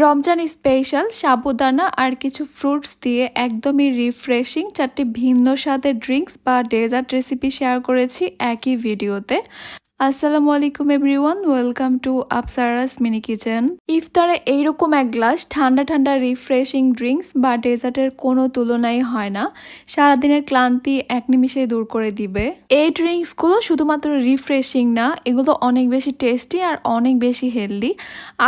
Ramzan special, সাবুদানা আর কিছু fruits দিয়ে একদমই রিফ্রেশিং চারটি ভিন্ন স্বাদের ড্রিঙ্কস বা ডেজার্ট রেসিপি শেয়ার করেছি একই ভিডিওতে আসসালামু আলাইকুম everyone, welcome to Apsara's mini kitchen. ইফতারে এইরকম এক গ্লাস ঠান্ডা ঠান্ডা রিফ্রেশিং ড্রিঙ্কস বা ডেজার্টের কোনো তুলনাই হয় না। সারাদিনের ক্লান্তি এক নিমিষে দূর করে দিবে। এই ড্রিঙ্কসগুলো শুধুমাত্র রিফ্রেশিং না, এগুলো অনেক বেশি টেস্টি আর অনেক বেশি হেলদি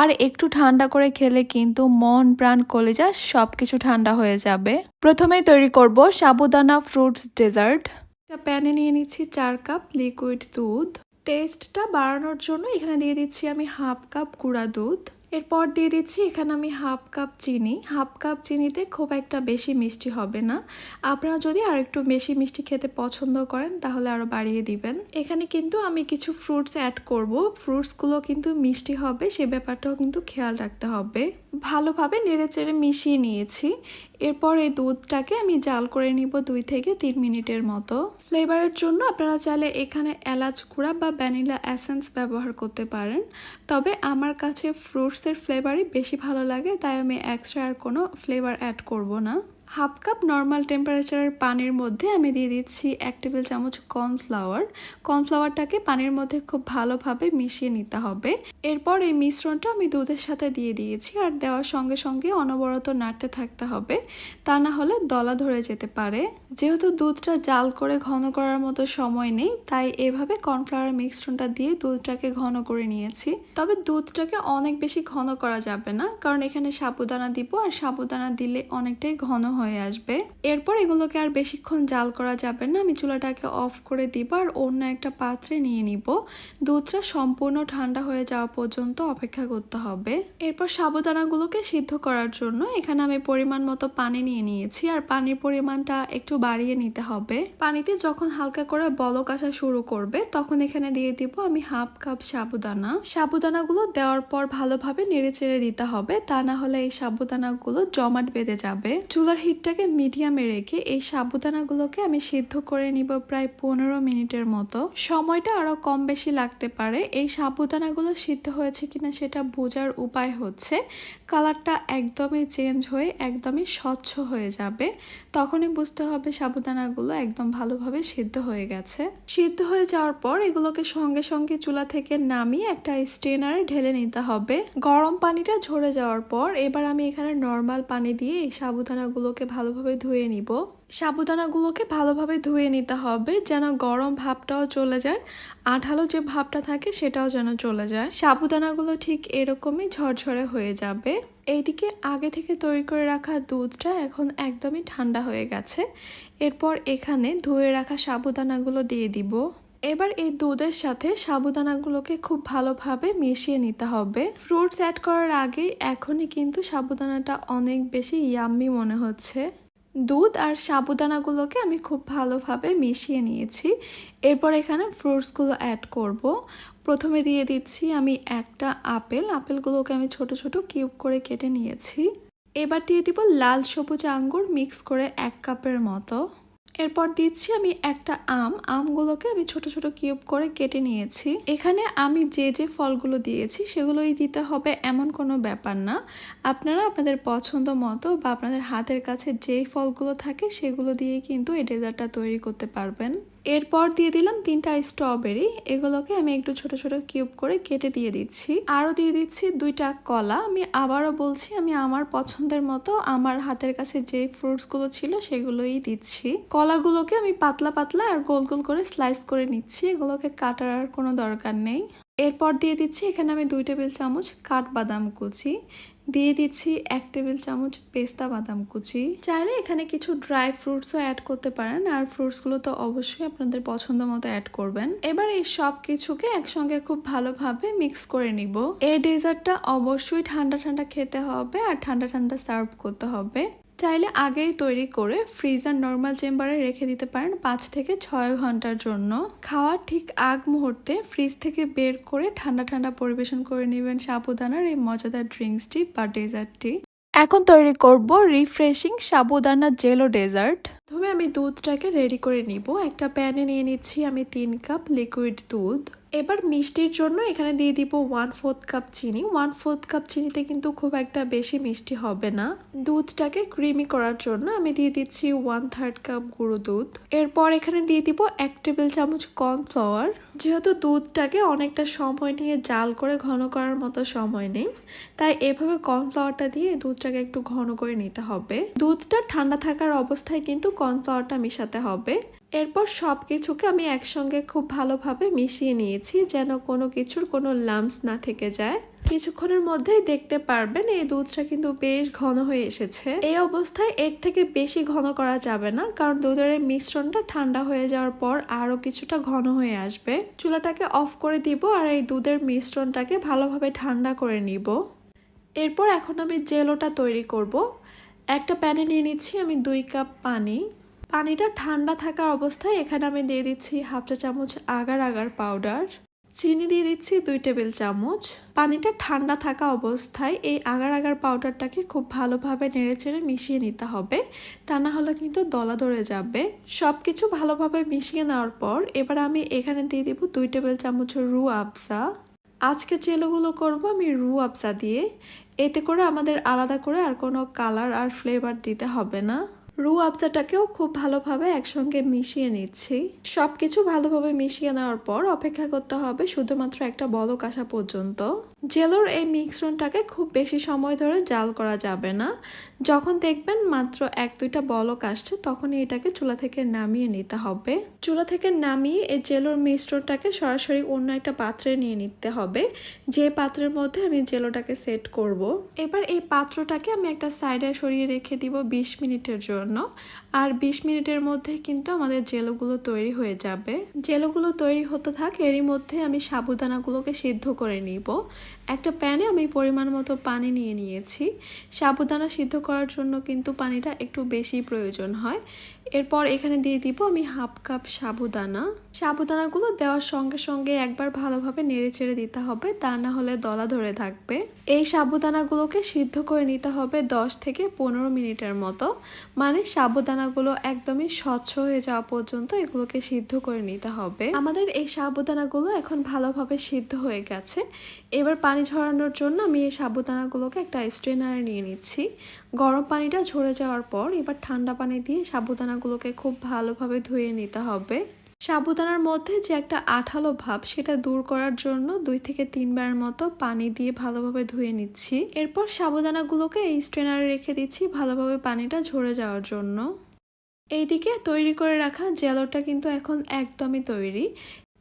আর একটু ঠান্ডা করে খেলে কিন্তু মন প্রাণ কলেজা সব কিছু ঠান্ডা হয়ে যাবে। প্রথমেই তৈরি করব সাবুদানা ফ্রুটস ডেজার্ট প্যানে নিয়ে নিচ্ছি চার কাপ লিকুইড দুধ। টেস্টটা বাড়ানোর জন্য এখানে দিয়ে দিচ্ছি আমি হাফ কাপ গুঁড়া দুধ। এরপর দিয়ে দিচ্ছি এখানে আমি হাফ কাপ চিনি। হাফ কাপ চিনিতে খুব একটা বেশি মিষ্টি হবে না। আপনারা যদি আর একটু বেশি মিষ্টি খেতে পছন্দ করেন, তাহলে আরও বাড়িয়ে দিবেন। এখানে কিন্তু আমি কিছু ফ্রুটস অ্যাড করব। ফ্রুটসগুলো কিন্তু মিষ্টি হবে, সে ব্যাপারটাও কিন্তু খেয়াল রাখতে হবে। ভালোভাবে নেড়ে চেড়ে মিশিয়ে নিয়েছি। এরপর এই দুধটাকে আমি জাল করে নিব দুই থেকে তিন মিনিটের মতো। ফ্লেভারের জন্য আপনারা চাইলে এখানে এলাচ গুঁড়া বা ভ্যানিলা অ্যাসেন্স ব্যবহার করতে পারেন। তবে আমার কাছে ফ্রুটসের ফ্লেভারই বেশি ভালো লাগে, তাই আমি এক্সট্রা আর কোনো ফ্লেভার অ্যাড করব না। হাফ কাপ নর্মাল টেম্পারেচারের পানির মধ্যে আমি দিয়ে দিচ্ছি এক টেবিল চামচ কর্নফ্লাওয়ার। কর্নফ্লাওয়ারটাকে পানির মধ্যে খুব ভালোভাবে মিশিয়ে নিতে হবে। এরপর এই মিশ্রণটা আমি দুধের সাথে দিয়ে দিয়েছি আর দেওয়ার সঙ্গে সঙ্গে অনবরত নাড়তে থাকতে হবে। তা না হলে দলা ধরে যেতে পারে। যেহেতু দুধটা জাল করে ঘন করার মতো সময় নেই, তাই এভাবে কর্নফ্লাওয়ার মিশ্রণটা দিয়ে দুধটাকে ঘন করে নিয়েছি। তবে দুধটাকে অনেক বেশি ঘন করা যাবে না, কারণ এখানে সাবুদানা দিব আর সাবুদানা দিলে অনেকটাই ঘন হয়ে আসবে। এরপর এগুলোকে আর বেশিক্ষণ জাল করা যাবে না, আমি চুলাটাকে অফ করে দিব আর অন্য একটা পাত্রে নিয়ে নিব। দুধটা সম্পূর্ণ ঠান্ডা হয়ে যাওয়া পর্যন্ত অপেক্ষা করতে হবে। এরপর সাবুদানাগুলোকে সিদ্ধ করার জন্য এখানে আমি পরিমাণ মতো পানি নিয়ে নিয়েছি, আর পানির পরিমাণটা একটু বাড়িয়ে নিতে হবে। পানিতে যখন হালকা করে বলক আসা শুরু করবে, তখন এখানে দিয়ে দিব আমি হাফ কাপ সাবুদানা। সাবুদানাগুলো দেওয়ার পর ভালোভাবে নেড়ে চেড়ে দিতে হবে, তা না হলে এই সাবুদানাগুলো জমাট বেঁধে যাবে। চুলার হিটটাকে মিডিয়ামে রেখে এই সাবুদানাগুলোকে আমি সিদ্ধ করে নিব প্রায় পনেরো মিনিটের মতো। সময়টা আরও কম বেশি লাগতে পারে। এই সাবুদানাগুলো সিদ্ধ হয়েছে কিনা সেটা বোঝার উপায় হচ্ছে। কালারটা একদমই চেঞ্জ হয়ে, একদমই স্বচ্ছ হয়ে যাবে, তখনই বুঝতে হবে সাবুদানাগুলো একদম ভালোভাবে সিদ্ধ হয়ে গেছে। সিদ্ধ হয়ে যাওয়ার পর এগুলোকে সঙ্গে সঙ্গে চুলা থেকে নামিয়ে একটা স্টেনারে ঢেলে নিতে হবে। গরম পানিটা ঝরে যাওয়ার পর এবার আমি এখানে নর্মাল পানি দিয়ে এই সাবুদানাগুলোকে ভালোভাবে ধুয়ে নিব। সাবুদানাগুলোকে ভালোভাবে ধুয়ে নিতে হবে, যেন গরম ভাবটাও চলে যায়, আঠালো যে ভাবটা থাকে সেটাও যেন চলে যায়। সাবুদানাগুলো ঠিক এরকমই ঝরঝরে হয়ে যাবে। এইদিকে আগে থেকে তৈরি করে রাখা দুধটা এখন একদমই ঠান্ডা হয়ে গেছে। এরপর এখানে ধুয়ে রাখা সাবুদানাগুলো দিয়ে দিব। এবার এই দুধের সাথে সাবুদানাগুলোকে খুব ভালোভাবে মিশিয়ে নিতে হবে। ফ্রুটস অ্যাড করার আগে এখনই কিন্তু সাবুদানাটা অনেক বেশি ইয়াম্মি মনে হচ্ছে। দুধ আর সাবুদানাগুলোকে আমি খুব ভালোভাবে মিশিয়ে নিয়েছি। এরপর এখানে ফ্রুটসগুলো অ্যাড করব। প্রথমে দিয়ে দিচ্ছি আমি একটা আপেল। আপেলগুলোকে আমি ছোট ছোট কিউব করে কেটে নিয়েছি। এবার দিয়ে দিব লাল সবুজ আঙ্গুর মিক্স করে এক কাপের মতো। এরপর দিচ্ছি আমি একটা আম। আমগুলোকে আমি ছোট ছোট কিউব করে কেটে নিয়েছি। এখানে আমি যে যে ফলগুলো দিয়েছি, সেগুলোই দিতে হবে এমন কোনো ব্যাপার না। আপনারা আপনাদের পছন্দ মতো বা আপনাদের হাতের কাছে যেই ফলগুলো থাকে, সেগুলো দিয়ে কিন্তু এই ডেজার্টটা তৈরি করতে পারবেন। এরপর দিয়ে দিলাম তিনটা স্ট্রবেরি এগুলোকে আমি একটু ছোট ছোট কিউব করে কেটে দিয়ে দিচ্ছি। আরও দিয়ে দিচ্ছি দুইটা কলা। আমি আবারও বলছি, আমি আমার পছন্দের মতো আমার হাতের কাছে যে ফ্রুটসগুলো ছিল সেগুলোই দিচ্ছি। কলাগুলোকে আমি পাতলা পাতলা আর গোল গোল করে স্লাইস করে নিচ্ছি। এগুলোকে কাটার কোনো দরকার নেই। এরপর দিয়ে দিচ্ছি এখানে আমি দুই টেবিল চামচ কাঠবাদাম কুচি। দিয়ে দিচ্ছি এক টেবিল চামচ পেস্তা বাদাম কুচি। চাইলে এখানে কিছু ড্রাই ফ্রুটসও অ্যাড করতে পারেন, আর ফ্রুটসগুলো তো অবশ্যই আপনাদের পছন্দ মতো অ্যাড করবেন। এবার এই সব কিছুকে একসঙ্গে খুব ভালোভাবে মিক্স করে নিব। এই ডেজার্টটা অবশ্যই ঠান্ডা ঠান্ডা খেতে হবে, আর ঠান্ডা ঠান্ডা সার্ভ করতে হবে। চাইলে আগেই তৈরি করে ফ্রিজার নর্মাল চেম্বারে রেখে দিতে পারেন পাঁচ থেকে ছয় ঘণ্টার জন্য। খাওয়ার ঠিক আগ মুহূর্তে ফ্রিজ থেকে বের করে ঠান্ডা ঠান্ডা পরিবেশন করে নেবেন সাবুদানার এই মজাদার ড্রিঙ্কসটি বা ডেজার্টটি। এখন তৈরি করব রিফ্রেশিং সাবুদানা জেলো ডেজার্ট। প্রথমে আমি দুধটাকে রেডি করে নিব। একটা প্যানে নিয়ে নিচ্ছি আমি তিন কাপ লিকুইড দুধ। এবার মিষ্টির জন্য এখানে দিয়ে দিব ওয়ান ফোর্থ কাপ চিনি। ওয়ান ফোর্থ কাপ চিনিতে কিন্তু খুব একটা বেশি মিষ্টি হবে না। দুধটাকে ক্রিমি করার জন্য আমি দিয়ে দিচ্ছি ওয়ান থার্ড কাপ গুঁড়ো দুধ। এরপর এখানে দিয়ে দিব এক টেবিল চামচ কর্নফ্লাওয়ার যেহেতু দুধটাকে অনেকটা সময় নিয়ে জাল করে ঘন করার মতো সময় নেই, তাই এভাবে কর্নফ্লাওয়ারটা দিয়ে দুধটাকে একটু ঘন করে নিতে হবে। দুধটা ঠান্ডা থাকার অবস্থায় কিন্তু কর্নফ্লাওয়ারটা মিশাতে হবে। এরপর সব কিছুকে আমি একসঙ্গে খুব ভালোভাবে মিশিয়ে নিয়েছি যেন কোনো কিছুর কোনো লাম্পস না থেকে যায়। কিছুক্ষণের মধ্যেই দেখতে পারবেন এই দুধটা কিন্তু বেশ ঘন হয়ে এসেছে। এই অবস্থায় এর থেকে বেশি ঘন করা যাবে না, কারণ দুধের এই মিশ্রণটা ঠান্ডা হয়ে যাওয়ার পর আরও কিছুটা ঘন হয়ে আসবে। চুলাটাকে অফ করে দিব আর এই দুধের মিশ্রণটাকে ভালোভাবে ঠান্ডা করে নিব। এরপর এখন আমি জেলোটা তৈরি করব। একটা প্যানে নিয়ে নিচ্ছি আমি দুই কাপ পানি। পানিটা ঠান্ডা থাকার অবস্থায় এখানে আমি দিয়ে দিচ্ছি হাফ চা চামচ আগার আগার পাউডার। চিনি দিয়ে দিচ্ছি দুই টেবিল চামচ। পানিটা ঠান্ডা থাকা অবস্থায় এই আগার আগার পাউডারটাকে খুব ভালোভাবে নেড়েচেড়ে মিশিয়ে নিতে হবে। তা না হলে কিন্তু দলা ধরে যাবে। সব কিছু ভালোভাবে মিশিয়ে নেওয়ার পর এবার আমি এখানে দিয়ে দিব দুই টেবিল চামচ রু আফসা আজকে চেলোগুলো করব আমি রু আফসা দিয়ে। এতে করে আমাদের আলাদা করে আর কোনো কালার আর ফ্লেভার দিতে হবে না। রু আবজাটাকেও খুব ভালোভাবে একসঙ্গে মিশিয়ে নিচ্ছি। সব কিছু ভালোভাবে মিশিয়ে নেওয়ার পর অপেক্ষা করতে হবে শুধুমাত্র একটা বলক আসা পর্যন্ত। জেলোর এই মিশ্রণটাকে খুব বেশি সময় ধরে জাল করা যাবে না। যখন দেখবেন মাত্র এক দুইটা বলক আসছে, তখনই এটাকে চুলা থেকে নামিয়ে নিতে হবে। চুলা থেকে নামিয়ে এই জেলোর মিশ্রণটাকে সরাসরি অন্য একটা পাত্রে নিয়ে নিতে হবে। যে পাত্রের মধ্যে আমি জেলোটাকে সেট করব। এবার এই পাত্রটাকে আমি একটা সাইডে সরিয়ে রেখে দিব বিশ মিনিটের জন্য। আর বিশ মিনিটের মধ্যে কিন্তু আমাদের জেলোগুলো তৈরি হয়ে যাবে। জেলোগুলো তৈরি হতে থাক, এরই মধ্যে আমি সাবুদানাগুলোকে সিদ্ধ করে নিব। একটা প্যানে আমি পরিমাণ মতো পানি নিয়ে নিয়েছি। সাবুদানা সিদ্ধ করার জন্য কিন্তু পানিটা একটু বেশি প্রয়োজন হয়। এরপর এখানে দিয়ে দিব আমি হাফ কাপ সাবুদানা। সাবুদানাগুলো দেওয়ার সঙ্গে সঙ্গে একবার ভালোভাবে নেড়ে চেড়ে দিতে হবে, তা না হলে দলা ধরে থাকবে। এই সাবুদানাগুলোকে সিদ্ধ করে নিতে হবে দশ থেকে পনেরো মিনিটের মতো। মানে সাবুদানাগুলো একদমই স্বচ্ছ হয়ে যাওয়া পর্যন্ত এগুলোকে সিদ্ধ করে নিতে হবে। আমাদের এই সাবুদানাগুলো এখন ভালোভাবে সিদ্ধ হয়ে গেছে। এবার পানি ঝরানোর জন্য আমি এই সাবুদানাগুলোকে একটা স্ট্রেনারে নিয়ে নিচ্ছি। গরম পানিটা ঝরে যাওয়ার পর এবার ঠান্ডা পানি দিয়ে সাবুদানাগুলোকে খুব ভালোভাবে ধুয়ে নিতে হবে। সাবুদানার মধ্যে যে একটা আঠালো ভাব সেটা দূর করার জন্য দুই থেকে তিনবার মতো পানি দিয়ে ভালোভাবে ধুয়ে নিচ্ছি। এরপর সাবুদানাগুলোকে এই স্ট্রেনারে রেখে দিচ্ছি ভালোভাবে পানিটা ঝরে যাওয়ার জন্য। এইদিকে তৈরি করে রাখা জেলোটা কিন্তু এখন একদমই তৈরি।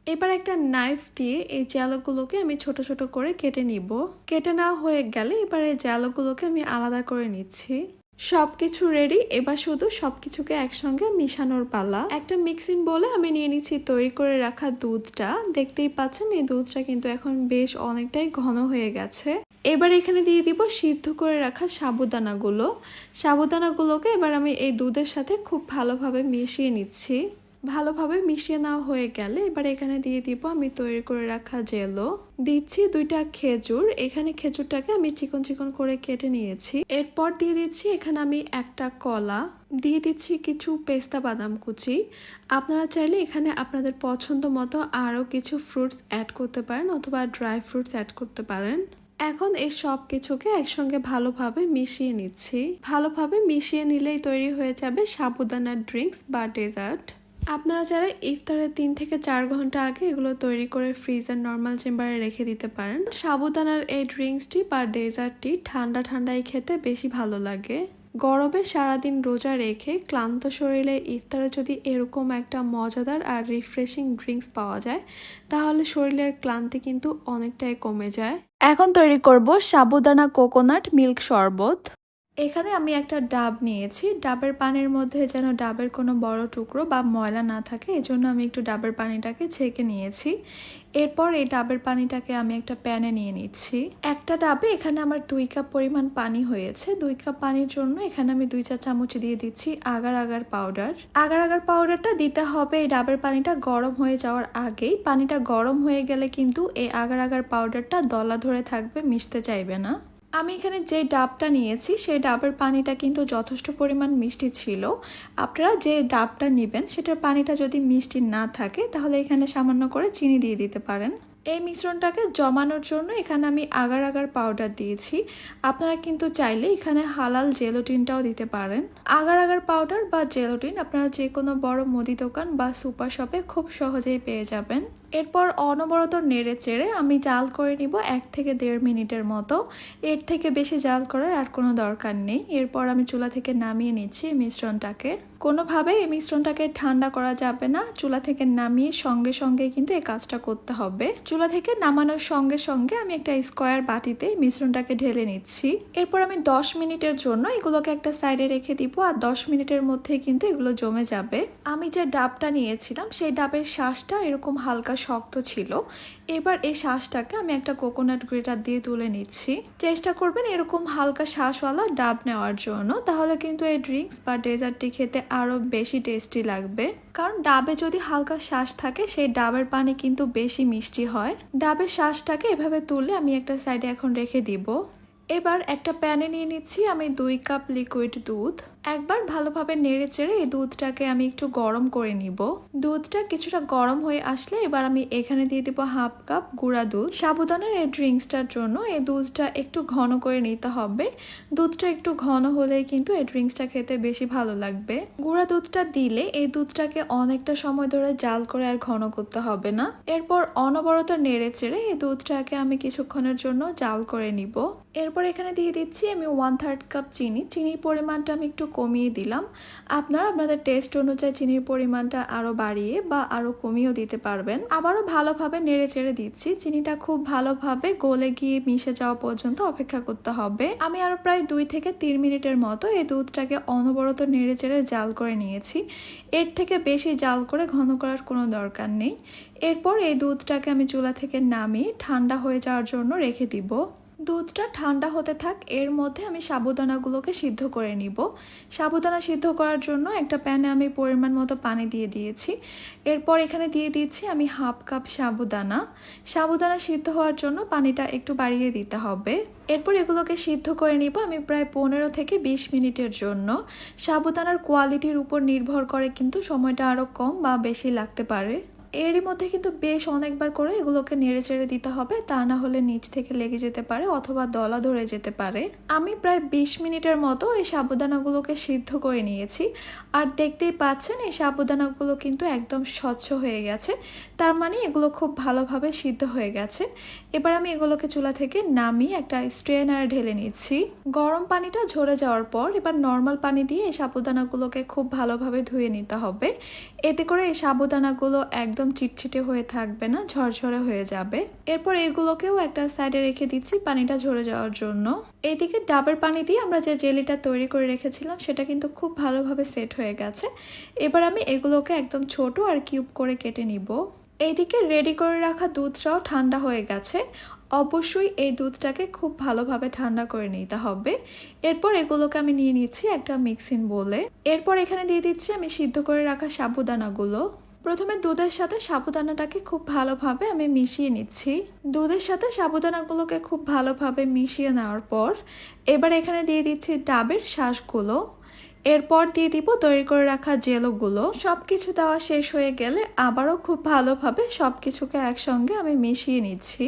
এবার একটা নাইফ দিয়ে এই জ্যালোগুলোকে আমি ছোট ছোট করে কেটে নিব। কেটে নেওয়া হয়ে গেলে এবার এই জ্যালোগুলোকে আমি আলাদা করে নিচ্ছি। সব কিছু রেডি এবার শুধু সব কিছুকে একসঙ্গে মিশানোর পালা। একটা মিক্সিং বলে আমি নিয়ে নিচ্ছি তৈরি করে রাখা দুধটা। দেখতেই পাচ্ছেন এই দুধটা কিন্তু এখন বেশ অনেকটাই ঘন হয়ে গেছে। এবার এখানে দিয়ে দিব সিদ্ধ করে রাখা সাবুদানাগুলো। সাবুদানাগুলোকে এবার আমি এই দুধের সাথে খুব ভালোভাবে মিশিয়ে নিচ্ছি। ভালোভাবে মিশিয়ে নেওয়া হয়ে গেলে এবার এখানে দিয়ে দিব আমি তৈরি করে রাখা জেলো। দিচ্ছি দুইটা খেজুর, এখানে খেজুরটাকে আমি চিকন চিকন করে কেটে নিয়েছি। এরপর দিয়ে দিচ্ছি এখানে আমি একটা কলা। দিয়ে দিচ্ছি কিছু পেস্তা বাদাম কুচি। আপনারা চাইলে এখানে আপনাদের পছন্দ মতো আরও কিছু ফ্রুটস অ্যাড করতে পারেন অথবা ড্রাই ফ্রুটস অ্যাড করতে পারেন। এখন এই সব কিছুকে একসঙ্গে ভালোভাবে মিশিয়ে নিচ্ছি। ভালোভাবে মিশিয়ে নিলেই তৈরি হয়ে যাবে সাবুদানার ড্রিঙ্কস বা ডেজার্ট। আপনারা চাইলে ইফতারের তিন থেকে চার ঘণ্টা আগে এগুলো তৈরি করে ফ্রিজার নর্মাল চেম্বারে রেখে দিতে পারেন। সাবুদানার এই ড্রিঙ্কসটি বা ডেজার্টটি ঠান্ডা ঠান্ডায় খেতে বেশি ভালো লাগে। গরমে সারাদিন রোজা রেখে ক্লান্ত শরীরে ইফতারে যদি এরকম একটা মজাদার আর রিফ্রেশিং ড্রিঙ্কস পাওয়া যায়, তাহলে শরীরের ক্লান্তি কিন্তু অনেকটাই কমে যায়। এখন তৈরি করব সাবুদানা কোকোনাট মিল্ক শরবত। এখানে আমি একটা ডাব নিয়েছি। ডাবের পানির মধ্যে যেন ডাবের কোনো বড় টুকরো বা ময়লা না থাকে, এজন্য আমি একটু ডাবের পানিটাকে ছেঁকে নিয়েছি। এরপর এই ডাবের পানিটাকে আমি একটা প্যানে নিয়ে নিচ্ছি। একটা ডাবে এখানে আমার দুই কাপ পরিমাণ পানি হয়েছে। দুই কাপ পানির জন্য এখানে আমি দুই চা চামচ দিয়ে দিচ্ছি agar agar powder. Agar agar পাউডারটা দিতে হবে এই ডাবের পানিটা গরম হয়ে যাওয়ার আগেই। পানিটা গরম হয়ে গেলে কিন্তু এই আগার আগার পাউডারটা দলা ধরে থাকবে, মিশতে চাইবে না। আমি এখানে যে ডাবটা নিয়েছি, সেই ডাবের পানিটা কিন্তু যথেষ্ট পরিমাণ মিষ্টি ছিল। আপনারা যে ডাবটা নেবেন, সেটার পানিটা যদি মিষ্টি না থাকে, তাহলে এখানে সামান্য করে চিনি দিয়ে দিতে পারেন। এই মিশ্রণটাকে জমানোর জন্য এখানে আমি আগার আগার পাউডার দিয়েছি। আপনারা কিন্তু চাইলে এখানে হালাল জেলোটিনটাও দিতে পারেন। আগার আগার পাউডার বা জেলোটিন আপনারা যে কোনো বড় মুদি দোকান বা সুপার শপে খুব সহজেই পেয়ে যাবেন। এরপর অনবরত নেড়ে চেড়ে আমি জাল করে নিব এক থেকে দেড় মিনিটের মতো। এর থেকে বেশি জাল করার আর কোনো দরকার নেই। এরপর আমি চুলা থেকে নামিয়ে নিচ্ছি মিশ্রণটাকে। কোনোভাবে এই মিশ্রণটাকে ঠান্ডা করা যাবে না। চুলা থেকে নামিয়ে সঙ্গে সঙ্গে কিন্তু এই কাজটা করতে হবে। চুলা থেকে নামানোর সঙ্গে সঙ্গে আমি একটা স্কোয়ার বাটিতে মিশ্রণটাকে ঢেলে নিচ্ছি। এরপর আমি দশ মিনিটের জন্য এগুলোকে একটা সাইডে রেখে দিব আর দশ মিনিটের মধ্যে কিন্তু এগুলো জমে যাবে। আমি যে ডাবটা নিয়েছিলাম, সেই ডাবের শ্বাসটা এরকম হালকা শক্ত ছিল। এবার এই শ্বাসটাকে আমি একটা কোকোনাট গ্রেটার দিয়ে তুলে নিচ্ছি। চেষ্টা করবেন এরকম হালকা শ্বাসওয়ালা ডাব নেওয়ার জন্য। তাহলে কিন্তু এই ড্রিঙ্কস বা ডেজার্টটি খেতে আরও বেশি টেস্টি লাগবে। কারণ ডাবে যদি হালকা শ্বাস থাকে, সেই ডাবের পানি কিন্তু বেশি মিষ্টি হয়। ডাবের শ্বাসটাকে এভাবে তুলে আমি একটা সাইডে এখন রেখে দিব। এবার একটা প্যানে নিয়ে নিচ্ছি আমি দুই কাপ লিকুইড দুধ। একবার ভালোভাবে নেড়ে চেড়ে এই দুধটাকে আমি একটু গরম করে নিব। দুধটা কিছুটা গরম হয়ে আসলে এবার আমি এখানে দিয়ে দিব হাফ কাপ গুঁড়া দুধ। সাবুদানার এই ড্রিঙ্কসটার জন্য এই দুধটা একটু ঘন করে নিতে হবে। দুধটা একটু ঘন হলে কিন্তু এই ড্রিঙ্কসটা খেতে বেশি ভালো লাগবে। গুঁড়া দুধটা দিলে এই দুধটাকে অনেকটা সময় ধরে জাল করে আর ঘন করতে হবে না। এরপর অনবরত নেড়ে চেড়ে এই দুধটাকে আমি কিছুক্ষণের জন্য জাল করে নিব। এরপর এখানে দিয়ে দিচ্ছি আমি ওয়ান থার্ড কাপ চিনি। চিনির পরিমাণটা আমি একটু কমিয়ে দিলাম। আপনারা আপনাদের টেস্ট অনুযায়ী চিনির পরিমাণটা আরও বাড়িয়ে বা আরও কমিয়েও দিতে পারবেন। আবারও ভালোভাবে নেড়ে চেড়ে দিচ্ছি। চিনিটা খুব ভালোভাবে গলে গিয়ে মিশে যাওয়া পর্যন্ত অপেক্ষা করতে হবে। আমি আরও প্রায় দুই থেকে তিন মিনিটের মতো এই দুধটাকে অনবরত নেড়ে চেড়ে জাল করে নিয়েছি। এর থেকে বেশি জাল করে ঘন করার কোনো দরকার নেই। এরপর এই দুধটাকে আমি চুলা থেকে নামিয়ে ঠান্ডা হয়ে যাওয়ার জন্য রেখে দিব। দুধটা ঠান্ডা হতে থাক, এর মধ্যে আমি সাবুদানাগুলোকে সিদ্ধ করে নিব। সাবুদানা সিদ্ধ করার জন্য একটা প্যানে আমি পরিমাণ মতো পানি দিয়ে দিয়েছি। এরপর এখানে দিয়ে দিচ্ছি আমি হাফ কাপ সাবুদানা। সাবুদানা সিদ্ধ হওয়ার জন্য পানিটা একটু বাড়িয়ে দিতে হবে। এরপর এগুলোকে সিদ্ধ করে নিব আমি প্রায় পনেরো থেকে বিশ মিনিটের জন্য। সাবুদানার কোয়ালিটির উপর নির্ভর করে কিন্তু সময়টা আরও কম বা বেশি লাগতে পারে। এরই মধ্যে কিন্তু বেশ অনেকবার করে এগুলোকে নেড়ে চেড়ে দিতে হবে। তা না হলে নিচ থেকে লেগে যেতে পারে অথবা দলা ধরে যেতে পারে। আমি প্রায় বিশ মিনিটের মতো এই সাবুদানাগুলোকে সিদ্ধ করে নিয়েছি। আর দেখতেই পাচ্ছেন, এই সাবুদানাগুলো কিন্তু একদম স্বচ্ছ হয়ে গেছে। তার মানে এগুলো খুব ভালোভাবে সিদ্ধ হয়ে গেছে। এবার আমি এগুলোকে চুলা থেকে নামিয়ে একটা স্ট্রেনারে ঢেলে নিচ্ছি। গরম পানিটা ঝরে যাওয়ার পর এবার নর্মাল পানি দিয়ে এই সাবুদানাগুলোকে খুব ভালোভাবে ধুয়ে নিতে হবে। এতে করে এই সাবুদানাগুলো একদম চিটচিটে হয়ে থাকবে না, ঝরঝরে হয়ে যাবে। এরপর এগুলোকেও একটা সাইডে রেখে দিচ্ছি পানিটা ঝরে যাওয়ার জন্য। এইদিকে ডাবের পানি দিয়ে আমরা যে জেলিটা তৈরি করে রেখেছিলাম, সেটা কিন্তু খুব ভালোভাবে সেট হয়ে গেছে। এবার আমি এগুলোকে একদম ছোট আর কিউব করে কেটে নিব। এইদিকে রেডি করে রাখা দুধটাও ঠান্ডা হয়ে গেছে। অবশ্যই এই দুধটাকে খুব ভালোভাবে ঠান্ডা করে নিতে হবে। এরপর এগুলোকে আমি নিয়ে নিচ্ছি একটা মিক্সিং বলে এরপর এখানে দিয়ে দিচ্ছি আমি সিদ্ধ করে রাখা সাবুদানাগুলো। প্রথমে দুধের সাথে সাবুদানাটাকে খুব ভালোভাবে আমি মিশিয়ে নিচ্ছি। দুধের সাথে সাবুদানাগুলোকে খুব ভালোভাবে মিশিয়ে নেওয়ার পর এবার এখানে দিয়ে দিচ্ছি ডাবের শ্বাসগুলো এরপর দিয়ে দিব তৈরি করে রাখা জেলোগুলো। সব কিছু দেওয়া শেষ হয়ে গেলে আবারও খুব ভালোভাবে সব কিছুকে একসঙ্গে আমি মিশিয়ে নিচ্ছি।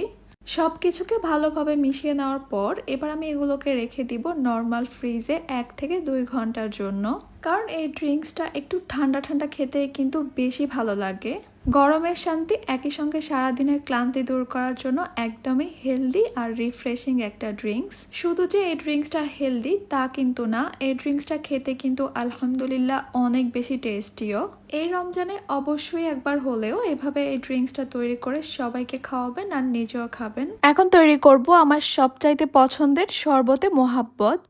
সব কিছুকে ভালোভাবে মিশিয়ে নেওয়ার পর এবার আমি এগুলোকে রেখে দিব নর্মাল ফ্রিজে এক থেকে দুই ঘণ্টার জন্য। কারণ এই ড্রিঙ্কসটা একটু ঠান্ডা ঠান্ডা খেতে কিন্তু বেশি ভালো লাগে। গরমের শান্তি একই সঙ্গে সারাদিনের ক্লান্তি দূর করার জন্য একদমই হেলদি আর রিফ্রেশিং একটা ড্রিঙ্কস। শুধু যে এই ড্রিঙ্কসটা হেলদি তা কিন্তু না, এই ড্রিঙ্কসটা খেতে কিন্তু আলহামদুলিল্লাহ অনেক বেশি টেস্টিও। এই রমজানে অবশ্যই একবার হলেও এভাবে এই ড্রিঙ্কসটা তৈরি করে সবাইকে খাওয়াবেন আর নিজেও খাবেন। এখন তৈরি করব আমার সবচাইতে পছন্দের শরবতে মোহাব্বত।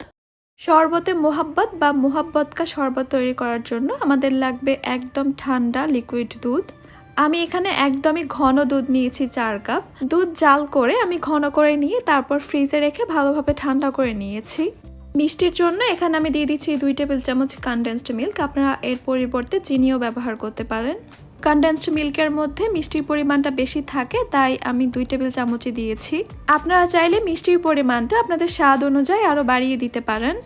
শরবতে মোহাব্বত বা মোহাব্বতকা শরবত তৈরি করার জন্য আমাদের লাগবে একদম ঠান্ডা লিকুইড দুধ। আমি এখানে একদমই ঘন দুধ নিয়েছি চার কাপ। দুধ জাল করে আমি ঘন করে নিয়ে তারপর ফ্রিজে রেখে ভালোভাবে ঠান্ডা করে নিয়েছি। মিষ্টির জন্য এখানে আমি দিয়ে দিচ্ছি দুই টেবিল চামচ কনডেন্সড মিল্ক আপনারা এর পরিবর্তে চিনিও ব্যবহার করতে পারেন। কনডেন্সড মিল্কের মধ্যে মিষ্টির পরিমাণটা বেশি থাকে, তাই আমি দুই টেবিল চামচই দিয়েছি। আপনারা চাইলে মিষ্টির পরিমাণটা আপনাদের স্বাদ অনুযায়ী আরও বাড়িয়ে দিতে পারেন।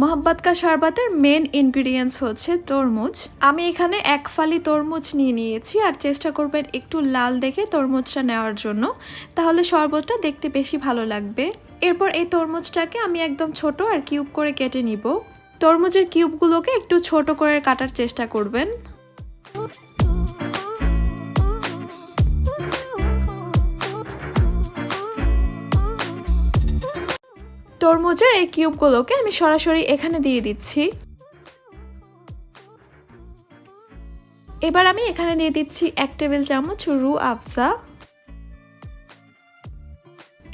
মোহাম্মদ কা শরবতের মেন ইনগ্রিডিয়েন্টস হচ্ছে তরমুজ। আমি এখানে এক ফালি তরমুজ নিয়ে নিয়েছি, আর চেষ্টা করবেন একটু লাল দেখে তরমুজটা নেওয়ার জন্য। তাহলে শরবতটা দেখতে বেশি ভালো লাগবে। এরপর এই তরমুজটাকে আমি একদম ছোট আর কিউব করে কেটে নিব। তরমুজের কিউবগুলোকে একটু ছোট করে কাটার চেষ্টা করবেন। তরমুজের এই কিউবগুলোকে আমি সরাসরি এখানে দিয়ে দিচ্ছি। এবার আমি এখানে দিয়ে দিচ্ছি এক টেবিল চামচ রু আফজা।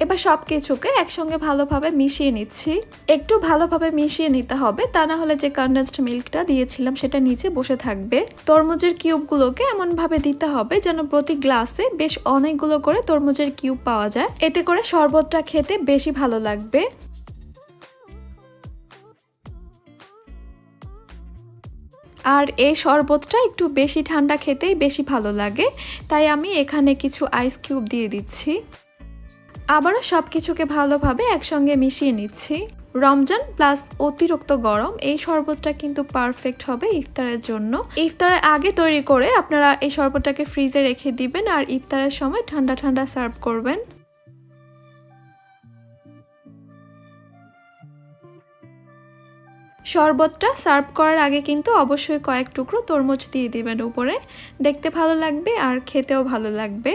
এবার সব কিছুকে একসঙ্গে ভালোভাবে মিশিয়ে নিচ্ছি। একটু ভালোভাবে মিশিয়ে নিতে হবে, তা না হলে যে কন্ডেন্সড মিল্কটা দিয়েছিলাম সেটা নিচে বসে থাকবে। তরমুজের কিউবগুলোকে এমনভাবে দিতে হবে যেন প্রতি গ্লাসে বেশ অনেকগুলো করে তরমুজের কিউব পাওয়া যায়। এতে করে শরবতটা খেতে বেশি ভালো লাগবে। আর এই শরবতটা একটু বেশি ঠান্ডা খেতেই বেশি ভালো লাগে, তাই আমি এখানে কিছু আইস কিউব দিয়ে দিচ্ছি। আবারও সব কিছুকে ভালোভাবে একসঙ্গে মিশিয়ে নিচ্ছি। রমজান প্লাস অতিরিক্ত গরম, এই শরবতটা কিন্তু পারফেক্ট হবে ইফতারের জন্য। ইফতারের আগে তৈরি করে আপনারা এই শরবতটাকে ফ্রিজে রেখে দিবেন আর ইফতারের সময় ঠান্ডা ঠান্ডা সার্ভ করবেন। শরবতটা সার্ভ করার আগে কিন্তু অবশ্যই কয়েক টুকরো তরমুজ দিয়ে দিবেন উপরে। দেখতে ভালো লাগবে আর খেতেও ভালো লাগবে।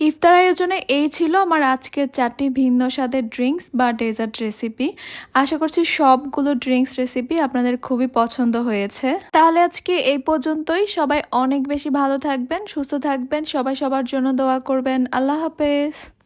ইফতার আয়োজনে এই ছিল আমার আজকের চারটি ভিন্ন স্বাদের ড্রিঙ্কস বা ডেজার্ট রেসিপি। আশা করছি সবগুলো ড্রিঙ্কস রেসিপি আপনাদের খুবই পছন্দ হয়েছে। তাহলে আজকে এই পর্যন্তই। সবাই অনেক বেশি ভালো থাকবেন, সুস্থ থাকবেন। সবাই সবার জন্য দোয়া করবেন। আল্লাহ হাফেজ।